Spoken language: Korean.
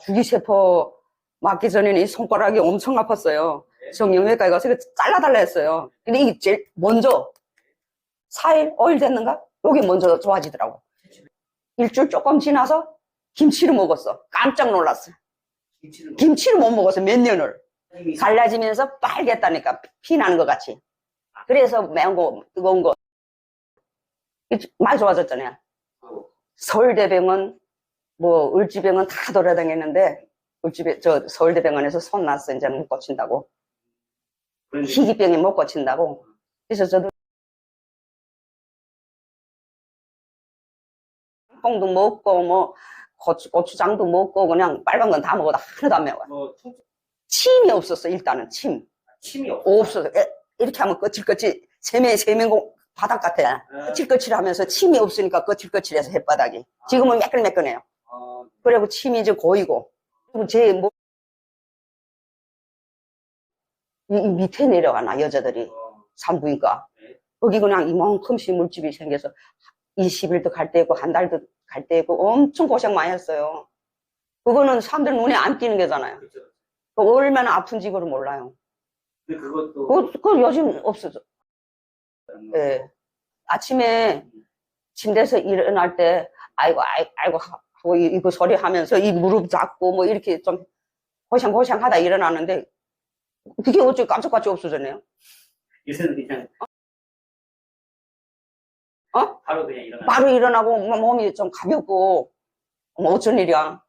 주기세포 맞기 전에는 이 손가락이 엄청 아팠어요. 정형외과에 가서 이거 잘라달라 했어요. 근데 이게 제일 먼저 4일, 5일 됐는가? 여기 먼저 좋아지더라고. 일주일 조금 지나서 김치를 먹었어. 깜짝 놀랐어. 김치를 못 먹었어, 몇 년을. 갈라지면서 빨겠다니까, 피 나는 것 같이. 그래서 매운 거, 뜨거운 거. 많이 좋아졌잖아요. 있고 서울대병원, 뭐, 을지병원 다 돌아다녔는데, 을지병, 저, 서울대병원에서 손 났어. 이제 못 고친다고. 그런데 희귀병이 못 고친다고. 그래서 저도 뽕도 먹고, 뭐, 고추, 고추장도 먹고, 그냥 빨간 건 다 먹어도 하나도 안 매워. 뭐 통- 침이 없었어, 일단은, 침. 침이 없어. 없었어. 에, 이렇게 하면 거칠거칠, 세면, 세면 바닥 같아. 거칠거칠 하면서 침이 없으니까 거칠거칠해서 햇바닥이. 지금은 매끈매끈해요. 어, 그리고 침이 이제 고이고. 그리고 제 뭐, 이, 이 밑에 내려가나, 여자들이. 어, 산부인과. 네. 거기 그냥 이만큼씩 물집이 생겨서 20일도 갈때 있고, 한 달도 갈때 있고, 엄청 고생 많이 했어요. 그거는 사람들 눈에 안 띄는 거잖아요. 그렇죠. 그 얼마나 아픈지 그걸 몰라요. 근데 그것도 그거, 그거 요즘 없어져. 예. 아침에 침대에서 일어날 때, 아이고, 아이고, 아이고, 하고 이- 이거 소리 하면서 이 무릎 잡고 뭐 이렇게 좀 고생고생 하다 일어나는데, 그게 어째 깜짝같이 없어졌네요. 요새는 그냥 어? 바로 그냥 일어나. 바로 일어나고 뭐 몸이 좀 가볍고, 뭐 어쩐 일이야.